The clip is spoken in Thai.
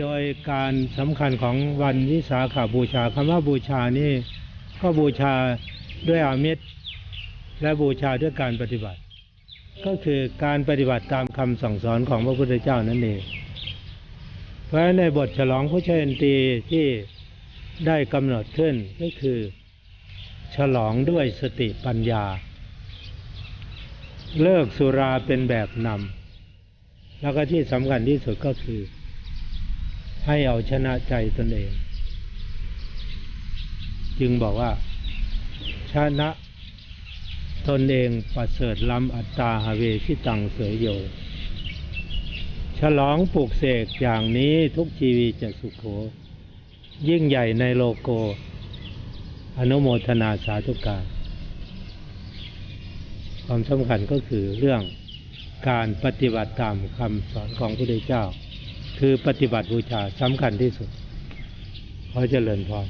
โดยการสำคัญของวันวิสาขาบูชาคำว่าบูชานี่ก็บูชาด้วยอามิตรและบูชาด้วยการปฏิบัติ ก็คือการปฏิบัติตามคำสั่งสอนของพระพุทธเจ้านั่นเอง เพราะในบทฉลองพระเชนตีที่ได้กำหนดขึ้นก็คือ ฉลองด้วยสติปัญญา เลิกสุราเป็นแบบนำแล้วก็ที่สำคัญที่สุดก็คือ ให้เอาชนะใจตนเอง จึงบอกว่า ชนะตนเองประเสริฐล้ำอัตตาหาเวชิตังเสยโย ฉลองปลูกเสกอย่างนี้ทุกชีวีจะสุขโข ยิ่งใหญ่ในโลโก อนุโมทนาสาธุการ ความสำคัญก็คือเรื่องการปฏิบัติตามคำสอนของพระพุทธเจ้า คือปฏิบัติบูชาสำคัญที่สุดขอเจริญพร